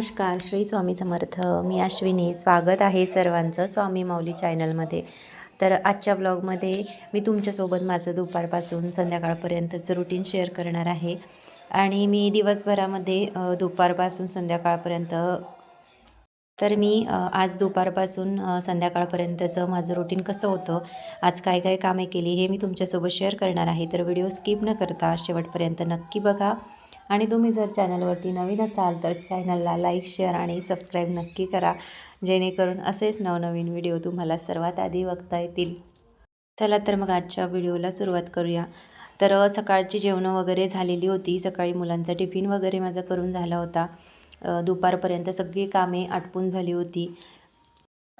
नमस्कार श्री स्वामी समर्थ. मी अश्विनी. स्वागत आहे सर्वांचं स्वामी माऊली चॅनलमध्ये. तर आजच्या ब्लॉगमध्ये मी तुमच्यासोबत माझं दुपारपासून संध्याकाळपर्यंतचं रुटीन शेअर करणार आहे. आणि मी दिवसभरामध्ये दुपारपासून संध्याकाळपर्यंत तर मी आज दुपारपासून संध्याकाळपर्यंतचं माझं रुटीन कसं होतं आज काय काय कामे केली हे मी तुमच्यासोबत शेअर करणार आहे. तर व्हिडिओ स्किप न करता शेवटपर्यंत नक्की बघा. आणि तुम्ही जर चॅनलवरती नवीन असाल तर चॅनलला लाईक शेअर आणि सबस्क्राईब नक्की करा जेणेकरून असेच नवनवीन व्हिडिओ तुम्हाला सर्वात आधी बघता येतील. चला तर मग आजच्या व्हिडिओला सुरुवात करूया. तर सकाळची जेवणं वगैरे झालेली होती. सकाळी मुलांचा टिफिन वगैरे माझा करून झाला होता. दुपारपर्यंत सगळी कामे आटपून झाली होती.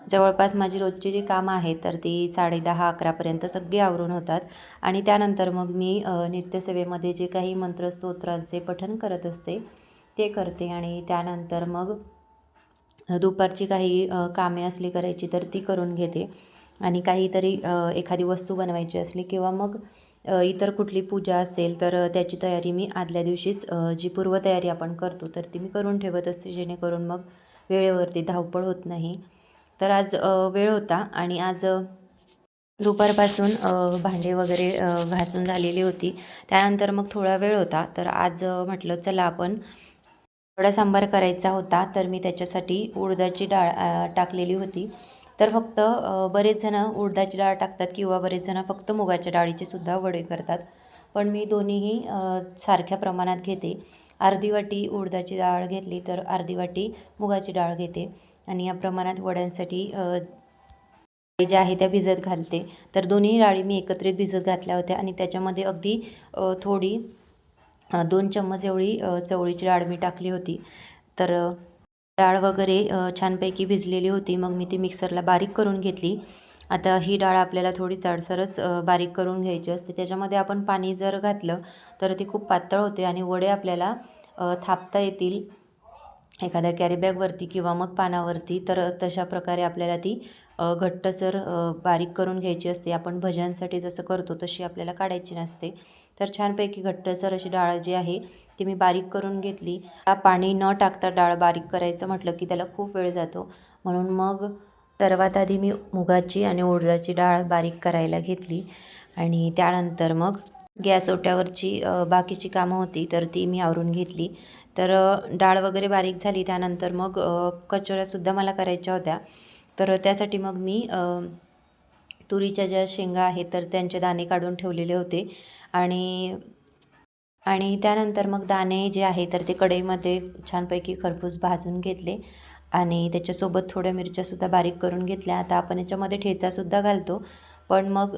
जवळपास माझी रोजची जी कामं आहेत तर ती साडेदहा अकरापर्यंत सगळी आवरून होतात. आणि त्यानंतर मग मी नित्यसेवेमध्ये जे काही मंत्रस्तोत्रांचे पठण करत असते ते करते. आणि त्यानंतर मग दुपारची काही कामे असली करायची तर ती करून घेते. आणि काहीतरी एखादी वस्तू बनवायची असली किंवा मग इतर कुठली पूजा असेल तर त्याची तयारी मी आदल्या दिवशीच जी पूर्वतयारी आपण करतो तर ती मी करून ठेवत असते जेणेकरून मग वेळेवरती धावपळ होत नाही. तर आज वेळ होता आणि आज दुपारपासून भांडे वगैरे घासून झालेली होती. त्यानंतर मग थोडा वेळ होता. तर आज म्हटलं चला आपण थोडा सांबार करायचा होता. तर मी त्याच्यासाठी उडदाची डाळ टाकलेली होती. तर फक्त बरेच जण उडदाची डाळ टाकतात किंवा बरेच जण फक्त मुगाच्या डाळीचे सुद्धा वडे करतात. पण मी दोन्हीही सारख्या प्रमाणात घेते. अर्धी वाटी उडदाची डाळ घेतली तर अर्धी वाटी मुगाची डाळ घेते. आणि या प्रमाणात वड्यांसाठी ज्या आहे त्या भिजत घालते. तर दोन्ही डाळी मी एकत्रित भिजत घातल्या होत्या आणि त्याच्यामध्ये अगदी थोडी दोन चम्मच एवढी चवळीची डाळ मी टाकली होती. तर डाळ वगैरे छानपैकी भिजलेली होती. मग मी ती मिक्सरला बारीक करून घेतली. आता ही डाळ आपल्याला थोडी जाडसरच बारीक करून घ्यायची असते. त्याच्यामध्ये आपण पाणी जर घातलं तर ती खूप पातळ होते आणि वडे आपल्याला थापता येतील. एखाद्या कॅरीबॅगवरती किंवा मग पानावरती तर तशा प्रकारे आपल्याला ती घट्टसर बारीक करून घ्यायची असते. आपण भज्यांसाठी जसं करतो तशी आपल्याला काढायची नसते. तर छानपैकी घट्टसर अशी डाळ जी आहे ती मी बारीक करून घेतली. पाणी न टाकता डाळ बारीक करायचं म्हटलं की त्याला खूप वेळ जातो. म्हणून मग सर्वात आधी मी मुगाची आणि उडदाची डाळ बारीक करायला घेतली. आणि त्यानंतर मग गॅस ओट्यावरची बाकीची कामं होती तर ती मी आवरून घेतली. तर डाळ वगैरे बारीक झाली त्यानंतर मग कचोऱ्यासुद्धा मला करायच्या होत्या. तर त्यासाठी मग मी तुरीच्या ज्या शेंगा आहेत तर त्यांचे दाणे काढून ठेवलेले होते. आणि आणि त्यानंतर मग दाणे जे आहे तर ते कढईमध्ये छानपैकी खरपूस भाजून घेतले. आणि त्याच्यासोबत थोड्या मिरच्यासुद्धा बारीक करून घेतल्या. आता आपण याच्यामध्ये ठेचासुद्धा घालतो. पण मग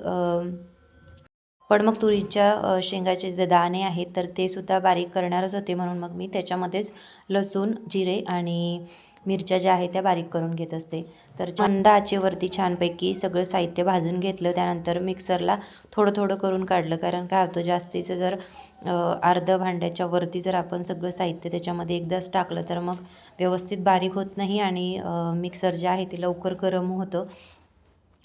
पण मग तुरीच्या शेंगाचे जे दाणे आहेत तर ते सुद्धा बारीक करणारच होते. म्हणून मग मी त्याच्यामध्येच लसूण जिरे आणि मिरच्या ज्या आहेत त्या बारीक करून घेत असते. तर छंदा आचेवरती छानपैकी सगळं साहित्य भाजून घेतलं. त्यानंतर मिक्सरला थोडं थोडं करून काढलं. कारण काय होतं जास्तीचं जर अर्धं अर्ध भांड्याच्या वरती जर आपण सगळं साहित्य त्याच्यामध्ये एकदाच टाकलं तर मग व्यवस्थित बारीक होत नाही आणि मिक्सर जे आहे ते लवकर गरम होतं.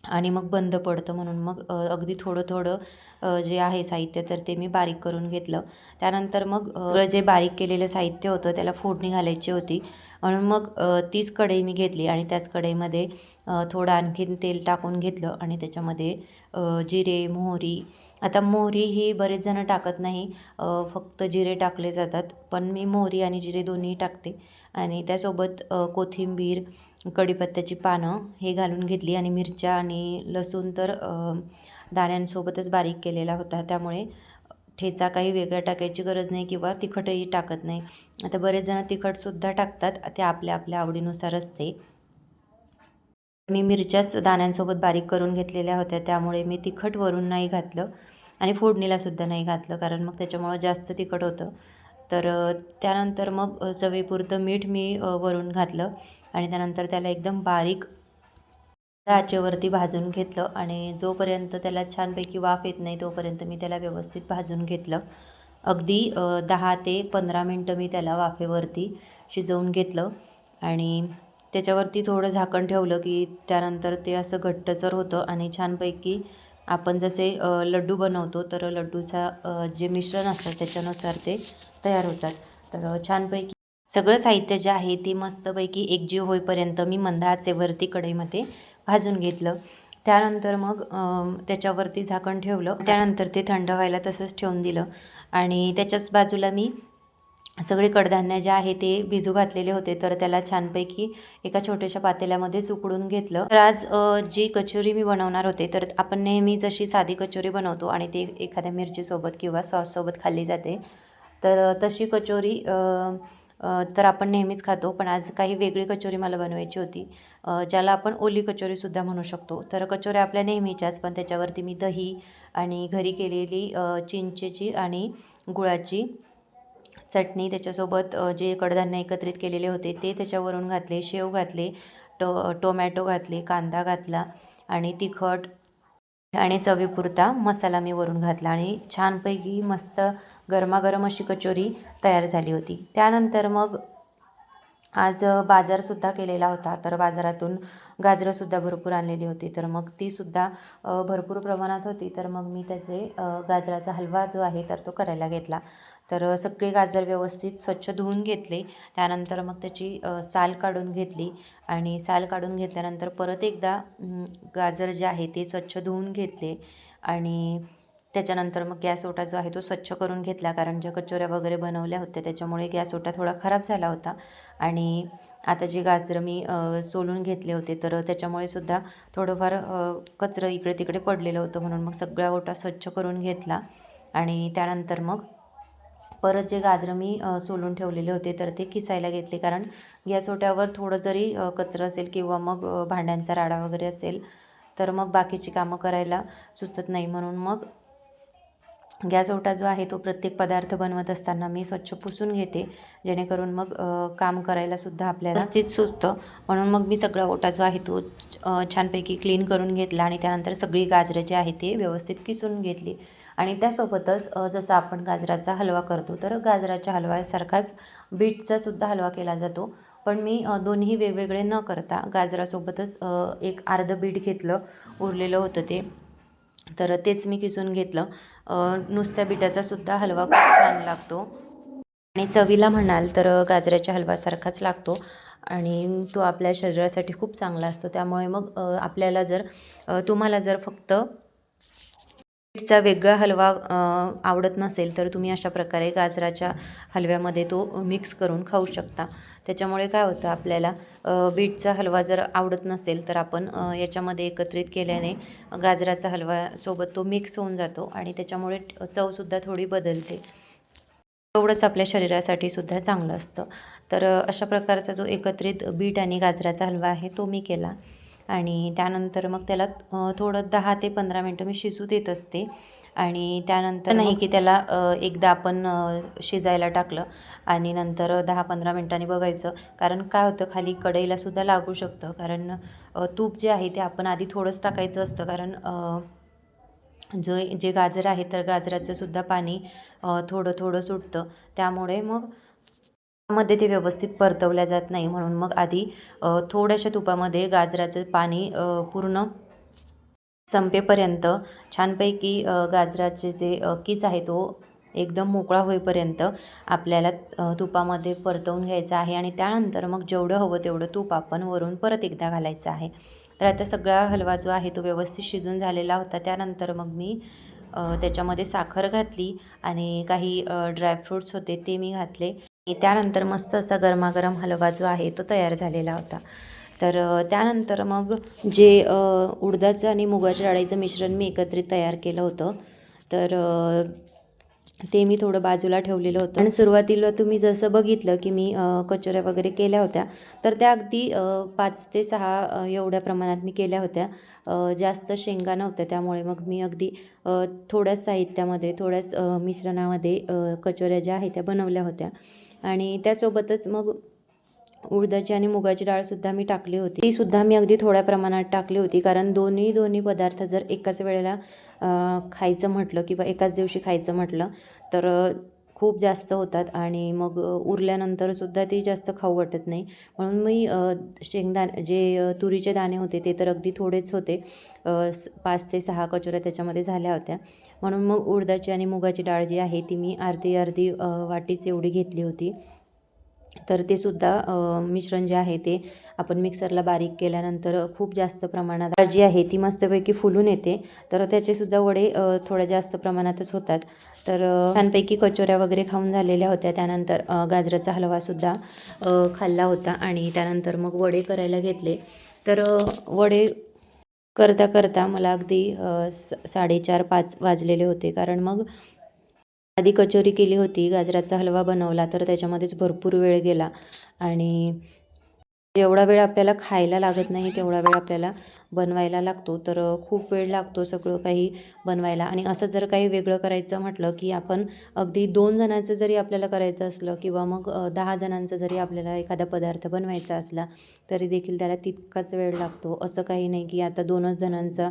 आणि मग बंद पडतं म्हणून मग अगदी थोडं थोडं जे आहे साहित्य तर ते मी बारीक करून घेतलं. त्यानंतर मग जे बारीक केलेलं साहित्य होतं त्याला फोडणी घालायची होती. म्हणून मग तीच कढई मी घेतली आणि त्याच कढईमध्ये थोडं आणखीन तेल टाकून घेतलं आणि त्याच्यामध्ये जिरे मोहरी. आता मोहरी ही बरेच जणं टाकत नाही फक्त जिरे टाकले जातात. पण मी मोहरी आणि जिरे दोन्ही टाकते. आणि त्यासोबत कोथिंबीर कढीपत्त्याची पानं हे घालून घेतली आणि मिरच्या आणि लसूण तर दाण्यांसोबतच बारीक केलेला होता. त्यामुळे ठेचा काही वेगळा टाकायची गरज नाही किंवा तिखटही टाकत नाही. आता बरेच जण तिखटसुद्धा टाकतात ते आपल्या आपल्या आवडीनुसार असते. मी मिरच्याच दाण्यांसोबत बारीक करून घेतलेल्या होत्या त्यामुळे मी तिखट वरून नाही घातलं आणि फोडणीलासुद्धा नाही घातलं कारण मग त्याच्यामुळं जास्त तिखट होतं. तर त्यानंतर मग चवीपुरतं मीठ मी वरून घातलं. आणि त्यानंतर त्याला एकदम बारीक आचेवरती भाजून घेतलं आणि जोपर्यंत त्याला छानपैकी वाफ येत नाही तोपर्यंत मी त्याला व्यवस्थित भाजून घेतलं. अगदी दहा ते पंधरा मिनटं मी त्याला वाफेवरती शिजवून घेतलं आणि त्याच्यावरती थोडं झाकण ठेवलं की त्यानंतर ते असं घट्टसर होतं आणि छानपैकी आपण जसे लड्डू बनवतो तर लड्डूचा जे मिश्रण असतं त्याच्यानुसार ते तयार होतात. तर छानपैकी सगळं साहित्य जे आहे ते मस्तपैकी एकजीव होईपर्यंत मी मंद आचेवरती कढईमध्ये भाजून घेतलं. त्यानंतर मग त्याच्यावरती झाकण ठेवलं. त्यानंतर ते थंड व्हायला तसंच ठेवून दिलं. आणि त्याच्याच बाजूला मी सगळे कडधान्य जे आहे ते भिजू घातलेले होते. तर त्याला छानपैकी एका छोट्याशा पातेल्यामध्ये सुकडून घेतलं. तर आज जी कचोरी मी बनवणार होते तर आपण नेहमी जशी साधी कचोरी बनवतो आणि ते एखाद्या मिरचीसोबत किंवा सॉससोबत खाल्ली जाते तर तशी कचोरी तर आपण नेहमीच खातो पण आज काही वेगळी कचोरी मला बनवायची होती. ज्याला आपण ओली कचोरीसुद्धा म्हणू शकतो. तर कचोऱ्या आपल्या नेहमीच्याच पण त्याच्यावरती मी दही आणि घरी केलेली चिंचेची आणि गुळाची चटणी त्याच्यासोबत जे कडधान्य एकत्रित केलेले होते ते त्याच्यावरून घातले शेव घातले टो टोमॅटो घातले कांदा घातला आणि तिखट आणि चवीपुरता मसाला मी वरून घातला आणि छानपैकी मस्त गरमागरम अशी कचोरी तयार झाली होती. त्यानंतर मग आज बाजारसुद्धा केलेला होता. तर बाजारातून गाजरंसुद्धा भरपूर आणलेली होती. तर मग तीसुद्धा भरपूर प्रमाणात होती. तर मग मी त्याचे गाजराचा हलवा जो आहे तर तो करायला घेतला. तर सगळे गाजर व्यवस्थित स्वच्छ धुवून घेतले. त्यानंतर मग त्याची साल काढून घेतली. आणि साल काढून घेतल्यानंतर परत एकदा गाजर जे आहे ते स्वच्छ धुवून घेतले. आणि त्याच्यानंतर मग गॅस ओटा जो आहे तो स्वच्छ करून घेतला कारण ज्या कचोऱ्या वगैरे बनवल्या होत्या त्याच्यामुळे गॅस ओटा थोडा खराब झाला होता. आणि आता जे गाजरं मी सोलून घेतले होते तर त्याच्यामुळे सुद्धा थोडंफार कचरं इकडे तिकडे पडलेलं होतं म्हणून मग सगळा ओटा स्वच्छ करून घेतला. आणि त्यानंतर मग परत जे गाजरं मी सोलून ठेवलेले होते तर ते किसायला घेतले. कारण गॅस ओट्यावर थोडं जरी कचरं असेल किंवा मग भांड्यांचा राडा वगैरे असेल तर मग बाकीची कामं करायला सुचत नाही. म्हणून मग गॅस ओटा जो आहे तो प्रत्येक पदार्थ बनवत असताना मी स्वच्छ पुसून घेते. जेणेकरून मग काम करायलासुद्धा आपल्याला व्यवस्थित सुचतं म्हणून मग मी सगळा ओटा जो आहे तो छानपैकी क्लीन करून घेतला आणि त्यानंतर सगळी गाजरं जे आहे ते व्यवस्थित किसून घेतली. आणि त्यासोबतच जसं आपण गाजराचा हलवा करतो तर गाजराच्या हलव्यासारखाच बीटचा सुद्धा हलवा केला जातो. पण मी दोन्ही वेगवेगळे न करता गाजरासोबतच एक अर्धं बीट घेतलं उरलेलं होतं ते. तर तेच मी किसून घेतलं. नुसत्या बिटाचासुद्धा हलवा खूप छान लागतो. आणि चवीला म्हणाल तर गाजराच्या हलवासारखाच लागतो. आणि तो आपल्या शरीरासाठी खूप चांगला असतो. त्यामुळे मग आपल्याला जर तुम्हाला जर फक्त बीटचा वेगळा हलवा आवडत नसेल तर तुम्ही अशा प्रकारे गाजराच्या हलव्यामध्ये तो मिक्स करून खाऊ शकता. त्याच्यामुळे काय होतं आपल्याला बीटचा हलवा जर आवडत नसेल तर आपण याच्यामध्ये एकत्रित केल्याने गाजराचा हलवासोबत तो मिक्स होऊन जातो आणि त्याच्यामुळे चवसुद्धा थोडी बदलते. तेवढंच आपल्या शरीरासाठी सुद्धा चांगलं असतं. तर अशा प्रकारचा जो एकत्रित बीट आणि गाजराचा हलवा आहे तो मी केला. आणि त्यानंतर मग त्याला थोडं दहा ते पंधरा मिनटं मी शिजू देत असते. आणि त्यानंतर नाही की त्याला एकदा आपण शिजायला टाकलं आणि नंतर दहा पंधरा मिनटांनी बघायचं. कारण काय होतं खाली कढईला सुद्धा लागू शकतं. कारण तूप जे आहे ते आपण आधी थोडंच टाकायचं असतं. कारण जो जे गाजर आहे तर गाजराचं सुद्धा पाणी थोडं थोडं सुटतं. त्यामुळे मग मध्ये ते व्यवस्थित परतवल्या जात नाही म्हणून मग आधी थोड्याशा तुपामध्ये गाजराचं पाणी पूर्ण संपेपर्यंत छानपैकी गाजराचे जे अ, किस आहे तो एकदम मोकळा होईपर्यंत आपल्याला तुपामध्ये परतवून घ्यायचं आहे आणि त्यानंतर मग जेवढं हवं तेवढं तूप आपण वरून परत एकदा घालायचं आहे. तर आता सगळा हलवा जो आहे तो व्यवस्थित शिजून झालेला होता. त्यानंतर मग मी त्याच्यामध्ये साखर घातली आणि काही ड्रायफ्रूट्स होते ते मी घातले. त्यानंतर मस्त असा गरमागरम हलवा जो आहे तो तयार झालेला होता. तर त्यानंतर मग जे उडदाचं आणि मुगाच्या डाळीचं मिश्रण मी एकत्रित तयार केलं होतं. तर ते मी थोडं बाजूला ठेवलेलं होतं. आणि सुरुवातीला तुम्ही जसं बघितलं की मी कचोऱ्या वगैरे केल्या होत्या. तर त्या अगदी पाच ते सहा एवढ्या प्रमाणात मी केल्या होत्या. जास्त शेंगा नव्हत्या. त्यामुळे मग मी अगदी थोड्याच साहित्यामध्ये थोड्याच मिश्रणामध्ये कचोऱ्या ज्या आहेत त्या बनवल्या होत्या. आणि त्यासोबतच मग उडदाची आणि मुगाची डाळसुद्धा मी टाकली होती. ती सुद्धा मी अगदी थोड्या प्रमाणात टाकली होती. कारण दोन्ही दोन्ही पदार्थ जर एकाच वेळेला खायचं म्हटलं किंवा एकाच दिवशी खायचं म्हटलं तर खूप जास्त होतात आणि मग उरल्यानंतरसुद्धा ती जास्त खाऊ वाटत नाही. म्हणून मी अ, शेंगदाणे जे तुरीचे दाणे होते ते तर अगदी थोडेच होते. स- पाच ते सहा कचोऱ्या त्याच्यामध्ये झाल्या होत्या. म्हणून मग उडदाची आणि मुगाची डाळ जी आहे ती मी अर्धी अर्धी वाटीच एवढी घेतली होती. तर ते सुद्धा मिश्रण जे आहे ते आपण मिक्सरला बारीक केल्यानंतर खूप जास्त प्रमाणात डाळ जी आहे ती मस्तपैकी फुलून येते. तर त्याचेसुद्धा वडे थोड्या जास्त प्रमाणातच होतात. तर छानपैकी कचोऱ्या वगैरे खाऊन झालेल्या होत्या. त्यानंतर गाजराचा हलवासुद्धा खाल्ला होता आणि त्यानंतर मग वडे करायला घेतले. तर वडे करता करता मला अगदी स साडेचार पाच वाजलेले होते. कारण मग आधी कचोरी केली होती गाजराचा हलवा बनवला तर त्याच्यामध्येच भरपूर वेळ गेला. आणि जेवढा वेळ आपल्याला खायला लागत नाही तेवढा वेळ आपल्याला बनवायला लागतो. तर खूप वेळ लागतो सगळं काही बनवायला. आणि असं जर काही वेगळं करायचं म्हटलं की आपण अगदी दोन जणांचं जरी आपल्याला करायचं असलं किंवा मग दहा जणांचं जरी आपल्याला एखादा पदार्थ बनवायचा असला तरी देखील त्याला तितकाच वेळ लागतो. असं काही नाही की आता दोनच जणांचा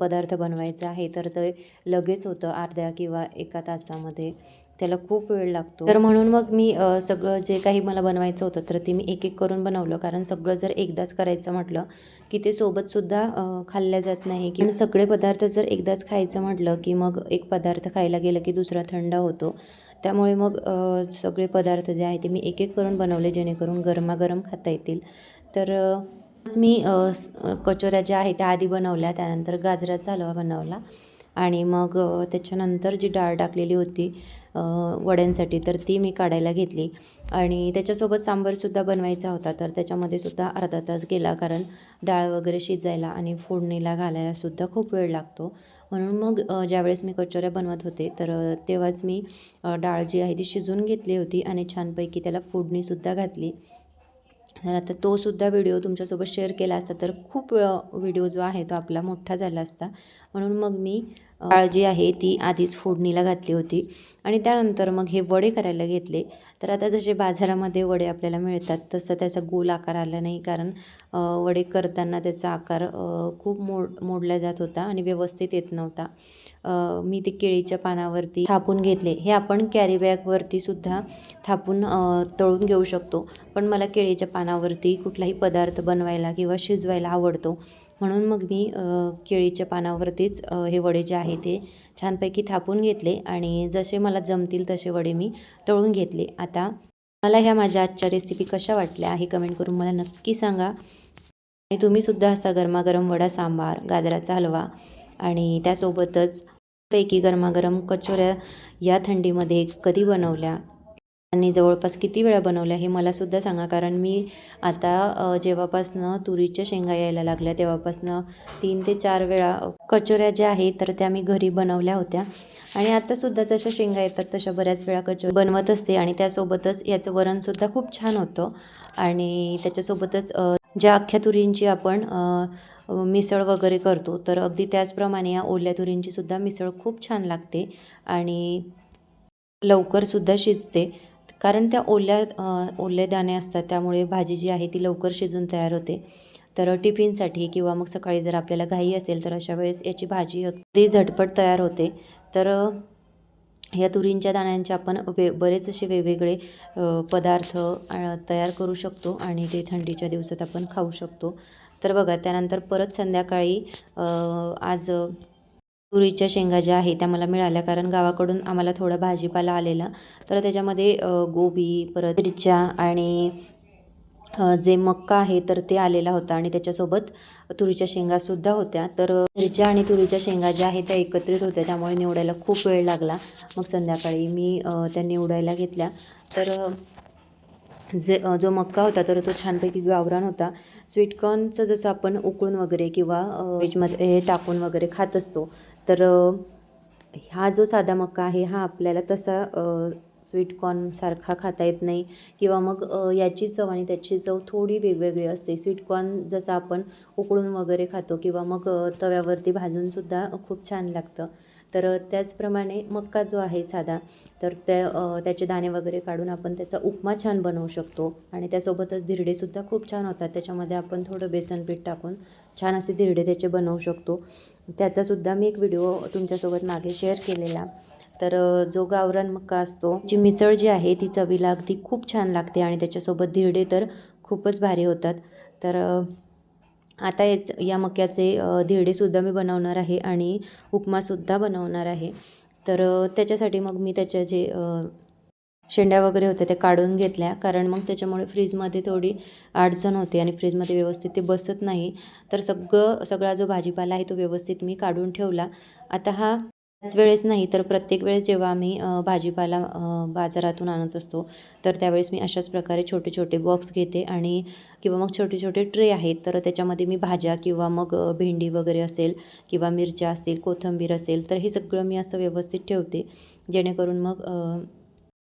पदार्थ बनवायचा आहे तर ते लगेच होतं अर्ध्या किंवा एका तासामध्ये. त्याला खूप वेळ लागतो. तर म्हणून मग मी सगळं जे काही मला बनवायचं होतं तर ते मी एक एक करून बनवलं. कारण सगळं जर एकदाच करायचं म्हटलं की ते सोबतसुद्धा खाल्ल्या जात नाही. की सगळे पदार्थ जर एकदाच खायचं म्हटलं की मग एक पदार्थ खायला गेलं की दुसरा थंड होतो. त्यामुळे मग सगळे पदार्थ जे आहे ते मी एक एक करून बनवले जेणेकरून गरमागरम खाता येतील. तर मी कचोऱ्या ज्या आहेत त्या आधी बनवल्या त्यानंतर गाजराचा हलवा बनवला आणि मग त्याच्यानंतर जी डाळ टाकलेली होती वड्यांसाठी तर ती मी काढायला घेतली आणि त्याच्यासोबत सांबारसुद्धा बनवायचा होता तर त्याच्यामध्ये सुद्धा अर्धा तास गेला कारण डाळ वगैरे शिजायला आणि फोडणीला घालायलासुद्धा खूप वेळ लागतो. म्हणून मग ज्यावेळेस मी कचोऱ्या बनवत होते तर तेव्हाच मी डाळ जी आहे ती शिजून घेतली होती आणि छानपैकी त्याला फोडणीसुद्धा घातली. तर आता तोसुद्धा व्हिडिओ तुमच्यासोबत शेअर केला असता तर खूप व्हिडिओ जो आहे तो आपला मोठा झाला असता. म्हणून मग मी डाळ जी आहे ती आधीच फोडणीला घातली होती. आणि त्यानंतर मग हे वडे करायला घेतले. तर आता जसे बाजारामध्ये वडे आपल्याला मिळतात तसं त्याचा गोल आकार आला नाही. कारण वडे करताना त्याचा आकार खूप मोड मोडला जात होता आणि व्यवस्थित येत नव्हता. मी ते केळीच्या पानावरती थापून घेतले. हे आपण कॅरीबॅगवरती सुद्धा थापून तळून घेऊ शकतो. पण मला केळीच्या पानावरती कुठलाही पदार्थ बनवायला किंवा शिजवायला आवडतो. म्हणून मग मी केळीच्या पानावरतीच हे वडे जे आहे ते छानपैकी थापून घेतले आणि जसे मला जमतील तसे वडे मी तळून घेतले. आता मला ह्या माझ्या आजच्या रेसिपी कशा वाटल्या हे कमेंट करून मला नक्की सांगा. आणि तुम्हीसुद्धा असा गरमागरम वडा सांबार गाजराचा हलवा आणि त्यासोबतच पैकी गरमागरम कचोऱ्या या थंडीमध्ये कधी बनवल्या? आणि जवळपास किती वेळा बनवल्या हे मलासुद्धा सांगा. कारण मी आता जेव्हापासनं तुरीच्या शेंगा यायला लागल्या तेव्हापासनं तीन ते चार वेळा कचोऱ्या ज्या आहेत तर त्या मी घरी बनवल्या होत्या. आणि आत्तासुद्धा जशा शेंगा येतात तशा बऱ्याच वेळा कचोरी बनवत असते. आणि त्यासोबतच याचं वरणसुद्धा खूप छान होतं. आणि त्याच्यासोबतच ज्या अख्ख्या तुरींची आपण मिसळ वगैरे करतो तर अगदी त्याचप्रमाणे या ओल्या तुरींची सुद्धा मिसळ खूप छान लागते. आणि लवकरसुद्धा शिजते. कारण त्या ओल्या ओले दाणे असतात त्यामुळे भाजी जी आहे ती लवकर शिजून तयार होते. तर टिफिनसाठी किंवा मग सकाळी जर आपल्याला घाई असेल तर अशा वेळेस याची भाजी अगदी झटपट तयार होते. तर या तुरींच्या दाण्यांचे आपण वे बरेच असे वेगवेगळे पदार्थ तयार करू शकतो आणि ते थंडीच्या दिवसात आपण खाऊ शकतो. तर बघा त्यानंतर परत संध्याकाळी आज तुरीच्या शेंगा ज्या आहे त्या मला मिळाल्या. कारण गावाकडून आम्हाला थोडा भाजीपाला आलेला. तर त्याच्यामध्ये गोबी परत मिरच्या आणि जे मक्का आहे तर ते आलेला होता. आणि त्याच्यासोबत तुरीच्या शेंगासुद्धा होत्या. तर मिरच्या आणि तुरीच्या शेंगा ज्या आहेत त्या एकत्रित होत्या. त्यामुळे निवडायला खूप वेळ लागला. मग संध्याकाळी मी त्या निवडायला घेतल्या. तर जे जो मक्का होता तर तो छानपैकी गावरान होता. स्वीटकॉर्नचं जसं आपण उकळून वगैरे किंवा वेजमध्ये टाकून वगैरे खात असतो तर हा जो साधा मक्का आहे हा आपल्याला तसा स्वीटकॉर्नसारखा खाता येत नाही. किंवा मग याची चव आणि त्याची चव थोडी वेगवेगळी असते. स्वीटकॉर्न जसं आपण उकळून वगैरे खातो किंवा मग तव्यावरती भाजूनसुद्धा खूप छान लागतं. तर त्याचप्रमाणे मक्का जो आहे साधा तर त्या त्याचे दाणे वगैरे काढून आपण त्याचा उपमा छान बनवू शकतो. आणि त्यासोबतच धिरडेसुद्धा खूप छान होतात. त्याच्यामध्ये आपण थोडं बेसन पीठ टाकून छान असे धिरडे त्याचे बनवू शकतो. त्याचासुद्धा मी एक व्हिडिओ तुमच्यासोबत मागे शेअर केलेला. तर जो गावरान मक्का असतो जी मिसळ जी आहे ती चवीला अगदी खूप छान लागते आणि त्याच्यासोबत धिरडे तर खूपच भारी होतात. तर आता याच या मक्याचे धेडेसुद्धा धिरडेसुद्धा मी बनवणार आहे आणि उपमासुद्धा बनवणार आहे. तर त्याच्यासाठी मग मी त्याच्या जे शेंड्या वगैरे होत्या त्या काढून घेतल्या. कारण मग त्याच्यामुळे फ्रीजमध्ये थोडी अडचण होते आणि फ्रीजमध्ये व्यवस्थित ते बसत नाही. तर सगळं सगळा जो भाजीपाला आहे तो व्यवस्थित मी काढून ठेवला. आता हा त्याच वेळेस नाही तर प्रत्येक वेळेस जेव्हा आम्ही भाजीपाला बाजारातून आणत असतो तर त्यावेळेस मी अशाच प्रकारे छोटे छोटे बॉक्स घेते आणि किंवा मग छोटे छोटे ट्रे आहेत तर त्याच्यामध्ये मी भाज्या किंवा मग भेंडी वगैरे असेल किंवा मिरच्या असतील कोथिंबीर असेल तर हे सगळं मी असं व्यवस्थित ठेवते. जेणेकरून मग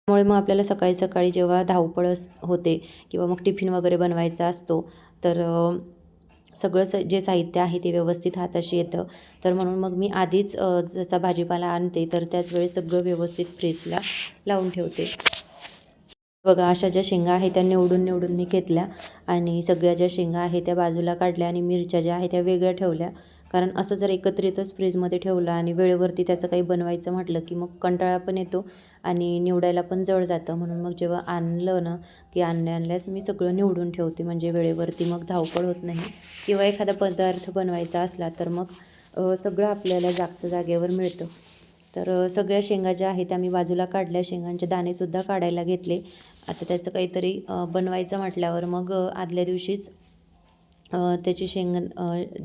त्यामुळे मग आपल्याला सकाळी सकाळी जेव्हा धावपळ होते किंवा मग टिफिन वगैरे बनवायचा असतो तर सगळं स जे साहित्य आहे ते व्यवस्थित हाताशी येतं. तर म्हणून मग मी आधीच जसा भाजीपाला आणते तर त्याच वेळेस सगळं व्यवस्थित फ्रीजला लावून ठेवते. बघा अशा ज्या शेंगा आहेत त्या निवडून निवडून मी घेतल्या आणि सगळ्या ज्या शेंगा आहेत त्या बाजूला काढल्या आणि मिरच्या ज्या आहेत त्या वेगळ्या ठेवल्या. कारण असं जर एकत्रितच फ्रीजमध्ये ठेवलं आणि वेळेवरती त्याचं काही बनवायचं म्हटलं की मग कंटाळा पण येतो आणि निवडायला पण जड जातं. म्हणून मग जेव्हा आणलं ना की आणल्या आणल्यास मी सगळं निवडून ठेवते. म्हणजे वेळेवरती मग धावपळ होत नाही. किंवा एखादा पदार्थ बनवायचा असला तर मग सगळं आपल्याला जागच्या जागेवर मिळतं. तर सगळ्या शेंगा ज्या आहेत त्या मी बाजूला काढल्या. शेंगांचे दाणेसुद्धा काढायला घेतले. आता त्याचं काहीतरी बनवायचं म्हटल्यावर मग आदल्या दिवशीच त्याचे शेंग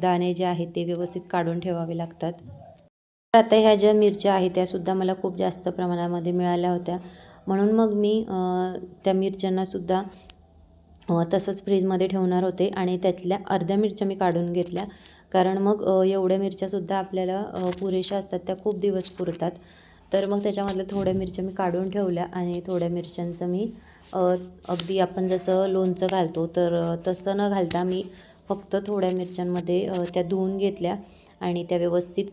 दाणे जे आहेत ते व्यवस्थित काढून ठेवावे लागतात. तर आता ह्या ज्या मिरच्या आहेत त्यासुद्धा मला खूप जास्त प्रमाणामध्ये मिळाल्या होत्या. म्हणून मग मी त्या मिरच्यांनासुद्धा तसंच फ्रीजमध्ये ठेवणार होते आणि त्यातल्या अर्ध्या मिरच्या मी काढून घेतल्या. कारण मग एवढ्या मिरच्यासुद्धा आपल्याला पुरेशा असतात त्या खूप दिवस पुरतात. तर मग त्याच्यामधल्या थोड्या मिरच्या मी काढून ठेवल्या आणि थोड्या मिरच्यांचं मी अगदी आपण जसं लोणचं घालतो तर तसं न घालता मी फक्त थोड्या मिरच्यांमध्ये त्या धुवून घेतल्या आणि त्या व्यवस्थित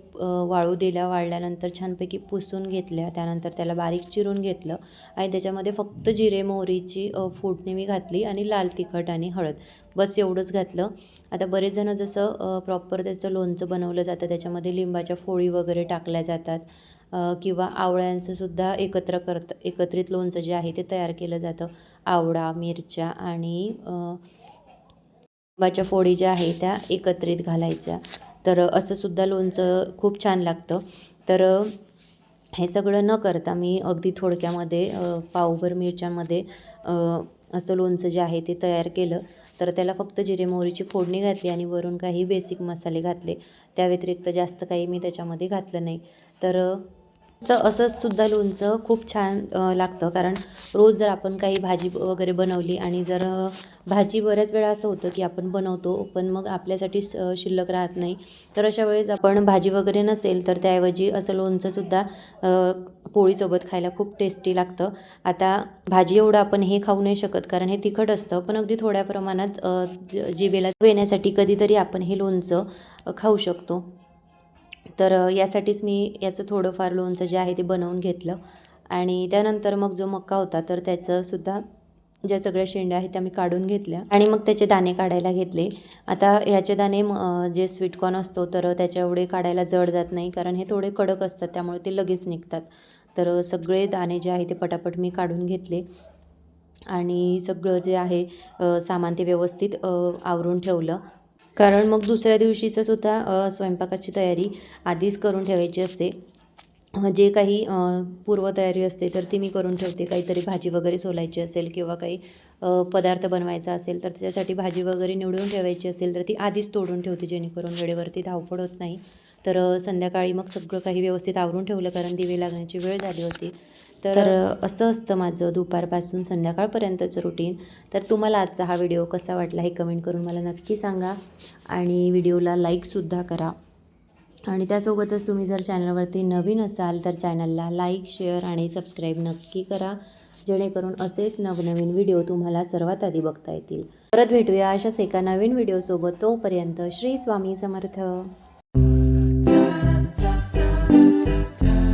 वाळू दिल्या. वाळल्यानंतर छानपैकी पुसून घेतल्या. त्यानंतर त्याला बारीक चिरून घेतलं आणि त्याच्यामध्ये फक्त जिरे मोहरीची फोडणी मी घातली आणि लाल तिखट आणि हळद. बस एवढंच घातलं. आता बरेच जण जसं प्रॉपर त्याचं लोणचं बनवलं जातं त्याच्यामध्ये लिंबाच्या फोळी वगैरे टाकल्या जातात किंवा आवळ्यांचं सुद्धा एकत्र करत एकत्रित लोणचं जे आहे ते तयार केलं जातं. आवळा मिरच्या आणि आंबाच्या लिंबाच्या फोडी ज्या आहे त्या एकत्रित घालायच्या. तर असं सुद्धा लोणचं खूप छान लागतं. तर हे सगळं न करता मी अगदी थोडक्यामध्ये पावभर मिरच्यांमध्ये असं लोणचं जे आहे ते तयार केलं. तर त्याला फक्त जिरे मोहरीची फोडणी घातली आणि वरून काही बेसिक मसाले घातले. त्या व्यतिरिक्त जास्त काही मी त्याच्यामध्ये घातलं नाही. तर तर असंच सुद्धा लोणचं खूप छान लागतं. कारण रोज जर आपण काही भाजी वगैरे बनवली आणि जर भाजी बऱ्याच वेळा असं होतं की आपण बनवतो पण मग आपल्यासाठी स- शिल्लक राहत नाही. तर अशा वेळेस आपण भाजी वगैरे नसेल तर त्याऐवजी असं लोणचंसुद्धा पोळीसोबत खायला खूप टेस्टी लागतं. आता भाजी एवढं आपण हे खाऊ नाही शकत कारण हे तिखट असतं पण अगदी थोड्या प्रमाणात जिबेला वेण्यासाठी येण्यासाठी कधीतरी आपण हे लोणचं खाऊ शकतो. तर यासाठीच मी याचं थोडंफार लोणचं जे आहे ते बनवून घेतलं. आणि त्यानंतर मग जो मक्का होता तर त्याचंसुद्धा ज्या सगळ्या शेंड्या आहेत त्या मी काढून घेतल्या. आणि मग त्याचे दाणे काढायला घेतले. आता ह्याचे दाणे म- जे स्वीटकॉर्न असतो तर त्याच्या एवढे काढायला जड जात नाही कारण हे थोडे कडक असतात त्यामुळे ते लगेच निघतात. तर सगळे दाणे जे आहे ते पटापट मी काढून घेतले. आणि सगळं जे आहे सामान ते व्यवस्थित आवरून ठेवलं. कारण मग दुसऱ्या दिवशीचं सुद्धा स्वयंपाकाची तयारी आधीच करून ठेवायची असते. जे काही पूर्वतयारी असते तर ती मी करून ठेवते. काहीतरी भाजी वगैरे सोलायची असेल किंवा काही पदार्थ बनवायचा असेल तर त्याच्यासाठी भाजी वगैरे निवडून ठेवायची असेल तर ती आधीच तोडून ठेवते जेणेकरून वेळेवरती धावपळ होत नाही. तर संध्याकाळी मग सगळं काही व्यवस्थित आवरून ठेवलं कारण दिवे लागण्याची वेळ झाली होती. तर असं असतं माझं दुपारपासून संध्याकाळपर्यंतचं रुटीन तर तुम्हाला आजचा हा व्हिडिओ कसा वाटला हे कमेंट करून मला नक्की सांगा. आणि व्हिडिओला लाईकसुद्धा करा. आणि त्यासोबतच तुम्ही जर चॅनलवरती नवीन असाल तर चॅनलला लाईक शेअर आणि सबस्क्राईब नक्की करा. जेणेकरून असेच नवनवीन व्हिडिओ तुम्हाला सर्वात आधी बघता येतील. परत भेटूया अशाच एका नवीन व्हिडिओसोबत तोपर्यंत श्री स्वामी समर्थ. 在。